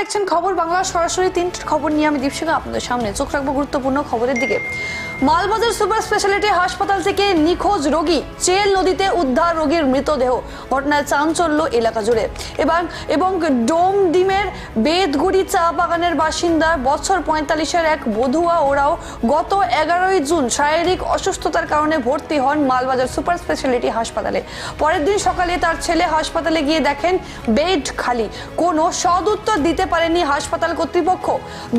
দেখছেন খবর বাংলা সরাসরি তিনটি খবর নিয়ে আমি দীপশিকা আপনাদের সামনে। চোখ রাখব গুরুত্বপূর্ণ খবরের দিকে। মালবাজার সুপার স্পেশালিটি হাসপাতাল থেকে নিখোঁজ রোগী চেল নদীতে উদ্ধার রোগীর মৃতদেহ। ঘটনায় চাঞ্চল্য এলাকা জুড়ে। এবং এবং ডোম ডিমের বেদগুড়ি চা বাগানের বাসিন্দা বছর পঁয়তাল্লিশের এক বধুয়া ওরাও গত এগারোই জুন শারীরিক অসুস্থতার কারণে ভর্তি হন মালবাজার সুপার স্পেশালিটি হাসপাতালে। পরের দিন সকালে তার ছেলে হাসপাতালে গিয়ে দেখেন বেড খালি। কোনো সদুত্তর দিতে পারেনি হাসপাতাল কর্তৃপক্ষ।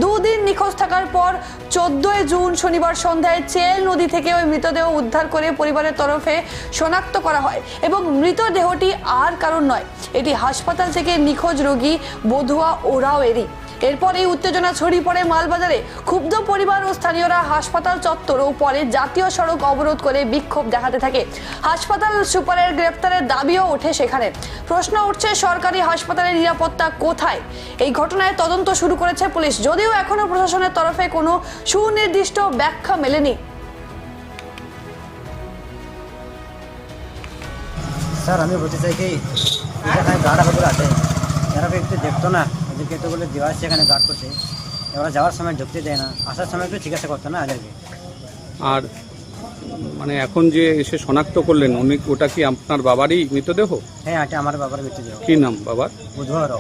দুদিন নিখোঁজ থাকার পর চোদ্দই জুন শনিবার সন্ধ্যায় চেল নদী থেকে ওই মৃতদেহ উদ্ধার করে পরিবারের তরফে শনাক্ত করা হয় এবং মৃতদেহটি আর কারণ নয়। এটি হাসপাতাল থেকে নিখোঁজ রোগী বধুয়া ওরাও এরই এরপর এই উত্তেজনা ছড়িয়ে পড়ে মালবাজারে। ক্ষুব্ধ পরিবার ও স্থানীয়রা হাসপাতাল চত্বর ও পরে জাতীয় সড়ক অবরোধ করে বিক্ষোভ দেখাতে থাকে। হাসপাতাল সুপারের গ্রেপ্তারের দাবিও ওঠে সেখানে। প্রশ্ন উঠছে, সরকারি হাসপাতালের নিরাপত্তা কোথায়? এই ঘটনায় তদন্ত শুরু করেছে পুলিশ। যদিও এখনও প্রশাসনের তরফে কোনো সুনির্দিষ্ট ব্যাখ্যা মেলেনি। স্যার, আমি বলতে চাই কি এখানে গাড়া কত আছে। এরা একটু দেখতো না। ওদেরকে তো বলে দেওয়া আছে এখানে গার্ড করতে। এবার যাওয়ার সময় ঢুকতে দেয় না। আসার সময় একটু জিজ্ঞাসা করতো না এদেরকে। আর মানে এখন যে এসে শনাক্ত করলেন উনি ওটা কি আপনার বাবারই মৃতদেহ? হ্যাঁ এটা আমার বাবার মৃত্যু দেহ কি নাম বাবার? বুধবারও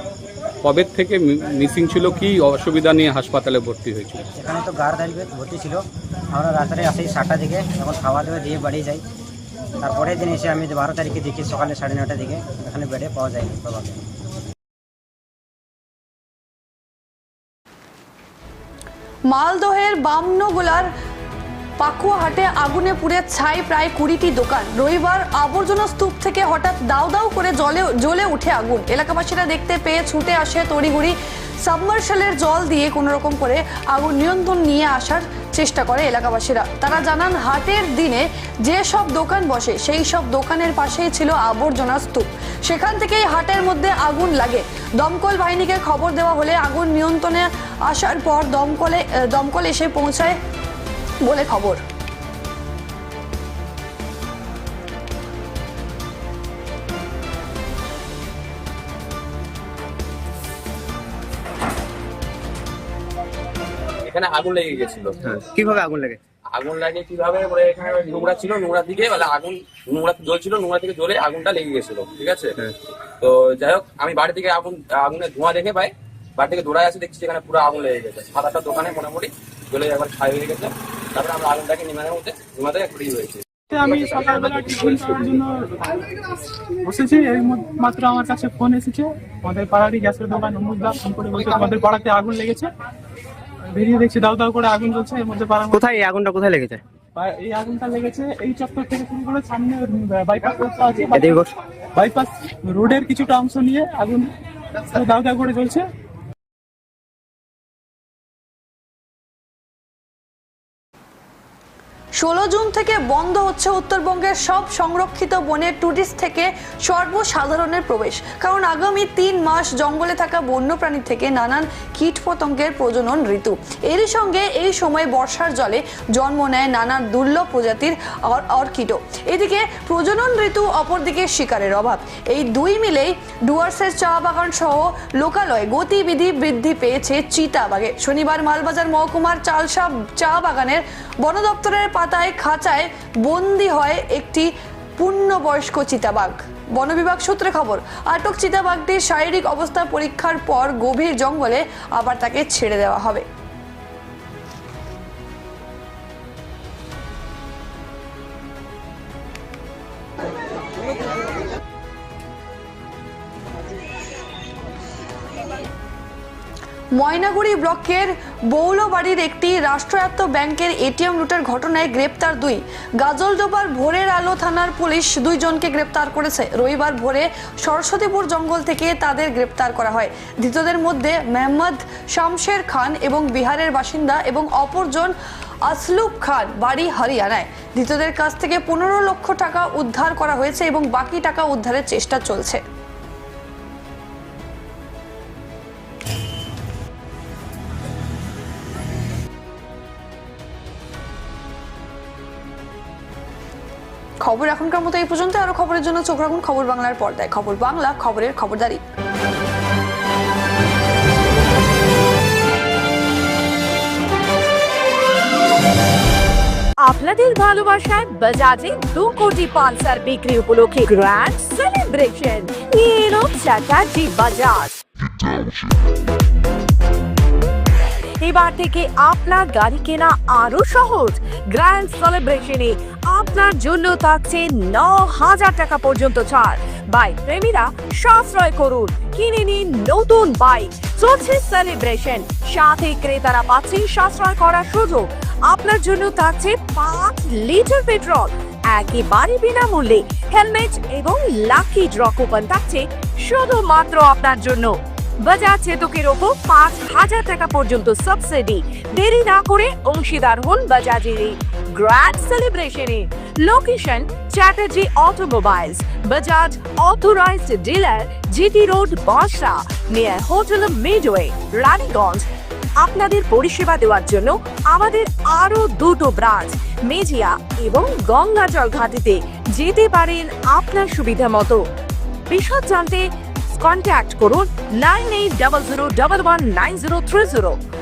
কবে থেকে মিসিং ছিল? কি অসুবিধা নিয়ে হাসপাতালে ভর্তি হয়েছিল? এখানে তো গাড় দাঁড়িয়ে ভর্তি ছিল। আমরা রাত্রে আসি সাতটা দিকে এখন খাওয়া দাওয়া দিয়ে বাড়ি যাই। তারপরের দিন এসে আমি বারো তারিখে দেখি সকালে সাড়ে নটার দিকে। এখানে বেডে পাওয়া যায়নি বাবাকে। মালদহের বামনগোলার পাকুয়াহাটে আগুনে পুড়ে ছাই প্রায় কুড়িটি দোকান। রবিবার আবর্জনা স্তূপ থেকে হঠাৎ দাউ দাউ করে জলে জ্বলে উঠে আগুন। এলাকাবাসীরা দেখতে পেয়ে ছুটে আসে তড়িঘড়ি সাবমার্শালের জল দিয়ে কোনো রকম করে আগুন নিয়ন্ত্রণ নিয়ে আসার চেষ্টা করে এলাকাবাসীরা। তারা জানান, হাটের দিনে যে সব দোকান বসে, সেই সব দোকানের পাশেই ছিল আবর্জনা স্তূপ। সেখান থেকেই হাটের মধ্যে আগুন লাগে। দমকল বাহিনীকে খবর দেওয়া হলে আগুন নিয়ন্ত্রণে আসার পর দমকলে আহ, দমকল এসে পৌঁছায় বলে খবর। এখানে আগুন লেগে গেছিল। কীভাবে আগুন লাগে? আগুন লাগে কীভাবে? বলে এখানে নোংরা ছিল নোংরা দিকে বলে আগুন নোংরা জ্বলছিল নোংরা থেকে জ্বলে আগুনটা লেগে গেছিল ঠিক আছে? তো যাই হোক আমি বাড়ি থেকে আগুন আগুনের ধোঁয়া দেখে পাই। বাড়ি থেকে দৌড়ায় আসি দেখছি এখানে পুরো আগুন লেগে গেছে। সাত আটটা দোকানে মোটামুটি জ্বলে একবার ছাই হয়ে গেছে। তারপরে আমরা আগুনটাকে নিমানের মধ্যে নিমাতে ফ্রি হয়েছে। আমি সকালবেলা টিফিন খাওয়ার জন্য বসেছি এই ম- মাত্র আমার কাছে ফোন এসেছে। আমাদের পাড়ারই গ্যাসের দোকান অমুকদা ফোন করে বলছে আমাদের পাড়াতে আগুন লেগেছে। বেরিয়ে দেখছি দাও দাও করে আগুন জ্বলছে এর মধ্যে পাড়া কোথায় এই আগুনটা কোথায় লেগেছে? এই আগুনটা লেগেছে এই চত্বর থেকে শুরু করে সামনে বাইপাস রাস্তা আছে এদিকে বাইপাস রোডের কিছুটা অংশ নিয়ে আগুন দাও দাও করে জ্বলছে। ষোলো জুন থেকে বন্ধ হচ্ছে উত্তরবঙ্গের সব সংরক্ষিত বনের টুরিস্ট থেকে সর্বসাধারণের প্রবেশ। কারণ আগামী তিন মাস জঙ্গলে থাকা বন্যপ্রাণী থেকে নানান কীটপতঙ্গের প্রজনন ঋতু। এরই সঙ্গে এই সময় বর্ষার জলে জন্ম নেয় নানান দুর্লভ প্রজাতির অর- অর্কিডও এদিকে প্রজনন ঋতু অপরদিকে শিকারের অভাব। এই দুই মিলেই ডুয়ার্সের চা বাগান সহ লোকালয়ে গতিবিধি বৃদ্ধি পেয়েছে চিতাবাগে। শনিবার মালবাজার মহকুমার চালসা চা বাগানের বন দপ্তরের পাতায় খাঁচায় বন্দি হয় একটি পূর্ণবয়স্ক চিতাবাঘ। বন বিভাগ সূত্রে খবর, আটক চিতাবাঘটির শারীরিক অবস্থা পরীক্ষার পর গভীর জঙ্গলে আবার তাকে ছেড়ে দেওয়া হবে। ময়নাগুড়ি ব্লকের বৌলবাড়ির একটি রাষ্ট্রায়ত্ত ব্যাংকের এটিএম লুটের ঘটনায় গ্রেপ্তার দুই। গাজলডোবার ভোরের আলো থানার পুলিশ দুইজনকে গ্রেপ্তার করেছে। রবিবার ভোরে সরস্বতীপুর জঙ্গল থেকে তাদের গ্রেপ্তার করা হয়। ধৃতদের মধ্যে মেহম্মদ শামশের খান এবং বিহারের বাসিন্দা এবং অপরজন আসলুব খান, বাড়ি হরিয়ানায়। ধৃতদের কাছ থেকে পনেরো লক্ষ টাকা উদ্ধার করা হয়েছে এবং বাকি টাকা উদ্ধারের চেষ্টা চলছে। খবর এখনকার মতো এই পর্যন্ত। আরও খবরের জন্য চোখ রাখুন খবর বাংলার পর্দায়। খবর বাংলা, খবরের খবরদারি। আপনাদের ভালোবাসায় বাজাজে দু কোটি পালসার বিক্রি উপলক্ষে গ্র্যান্ড সেলিব্রেশন নিয়ে চ্যাটার্জি বাজাজ। এবার থেকে আপনার গাড়ি কেনা আরও সহজ। গ্র্যান্ড সেলিব্রেশনে আপনার জন্য থাকছে ন হাজার টাকা পর্যন্ত ছাড়। বাইক প্রেমীরা, সাশ্রয় করুন। কিনে নিন নতুন বাইক চলছে সেলিব্রেশন সাথে ক্রেতারা পাচ্ছেন সাশ্রয় করার সুযোগ। আপনার জন্য থাকছে পাঁচ লিটার পেট্রোল। একেবারে বিনামূল্যে। হেলমেট এবং লাকি ড্র কুপন থাকছে শুধুমাত্র আপনার জন্য। বাজাজ চেতকের ওপর পাঁচ হাজার টাকা পর্যন্ত সাবসিডি। দেরি না করে অংশীদার হন বাজাজের grand সেলিব্রেশনে location Chatterjee automobiles Bajaj authorised dealer GT road বাসা নিয়ার হোটেল মিডওয়ে রানীগঞ্জ আপনাদের পরিষেবা দেওয়ার জন্য আমাদের আরও দুটো ব্রাঞ্চ মেজিয়া এবং গঙ্গাজল ঘাটিতে যেতে পারেন আপনার সুবিধা মতো। বিশদ জানতে কন্ট্যাক্ট করুন nine eight double zero double one nine zero three zero.